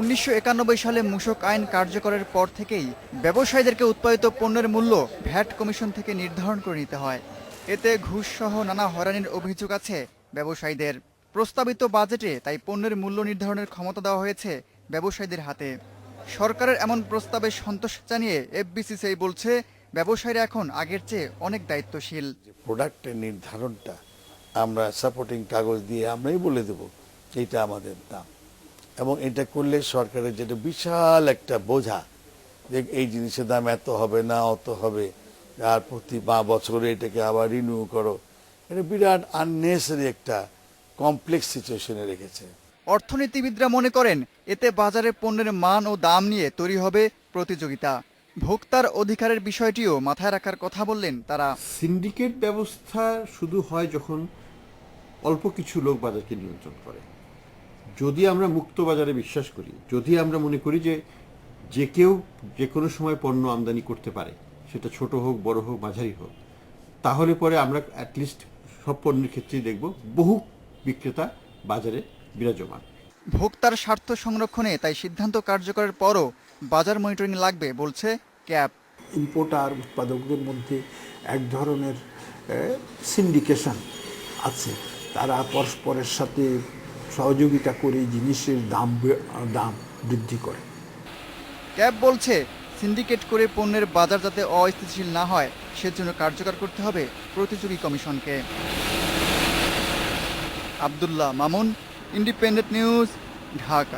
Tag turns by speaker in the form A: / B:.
A: উনিশশো একানব্বই সালে মূসক আইন কার্যকরের পর থেকেই ব্যবসায়ীদেরকে উৎপাদিত পণ্যের মূল্য ভ্যাট কমিশন থেকে নির্ধারণ করে নিতে হয়। এতে ঘুষ সহ নানা হয়রানির অভিযোগ আছে ব্যবসায়ীদের। প্রস্তাবিত বাজেটে তাই পণ্যের মূল্য নির্ধারণের ক্ষমতা দেওয়া হয়েছে ব্যবসায়ীদের হাতে। সরকারের এমন প্রস্তাবে সন্তোষ জানিয়ে এফবিসিসিআই বলছে, ব্যবসায়ীরা এখন আগের চেয়ে অনেক দায়িত্বশীল।
B: প্রোডাক্টের নির্ধারণটা আমরা সাপোর্টিং কাগজ দিয়ে আমরাই বলে দেব এটা আমাদের দাম। এবং এটা করলে সরকারের যেটা বিশাল একটা বোঝা যে এই জিনিসের দাম এত হবে না অত হবে। আর প্রতি বা বছরে এটাকে আবার রিনিউ করো। এটা বিরাট আননেসারি একটা কমপ্লেক্স সিচুয়েশনে রেখেছে।
A: অর্থনীতিবিদরা মনে করেন এতে বাজারে পণ্যের মান ও দাম নিয়ে তৈরি হবে প্রতিযোগিতা। ভোক্তার অধিকারের বিষয়টিও মাথায় রাখার কথা বললেন তারা।
C: সিন্ডিকেট ব্যবস্থা শুধু হয় যখন অল্প কিছু লোক বাজারকে নিয়ন্ত্রণ করে। যদি আমরা মুক্ত বাজারে বিশ্বাস করি যদি আমরা মনে করি যে যে কেউ যে কোনো সময় পণ্য আমদানি করতে পারে সেটা ছোট হোক বড় হোক মাঝারি হোক তাহলে পরে আমরা অ্যাটলিস্ট সব পণ্যের ক্ষেত্রেই দেখব বহু বিক্রেতা বাজারে বিরাজমান।
A: ভোক্তার স্বার্থ সংরক্ষণে তাই সিদ্ধান্ত কার্যকরের পরও বাজার মনিটরিং লাগবে বলছে ক্যাপ
D: ইম্পোর্টার উৎপাদকদের মধ্যে এক ধরনের সিন্ডিকেশন আছে। তারা পরস্পরের সাথে সহযোগিতা করে জিনিসের দাম দাম বৃদ্ধি করে।
A: ক্যাব বলছে, সিন্ডিকেট করে পণ্যের বাজার যাতে অস্থিতিশীল না হয়, সেজন্য কার্যকর করতে হবে প্রতিযোগী কমিশনকে। Abdullah Mamun, Independent News, Dhaka.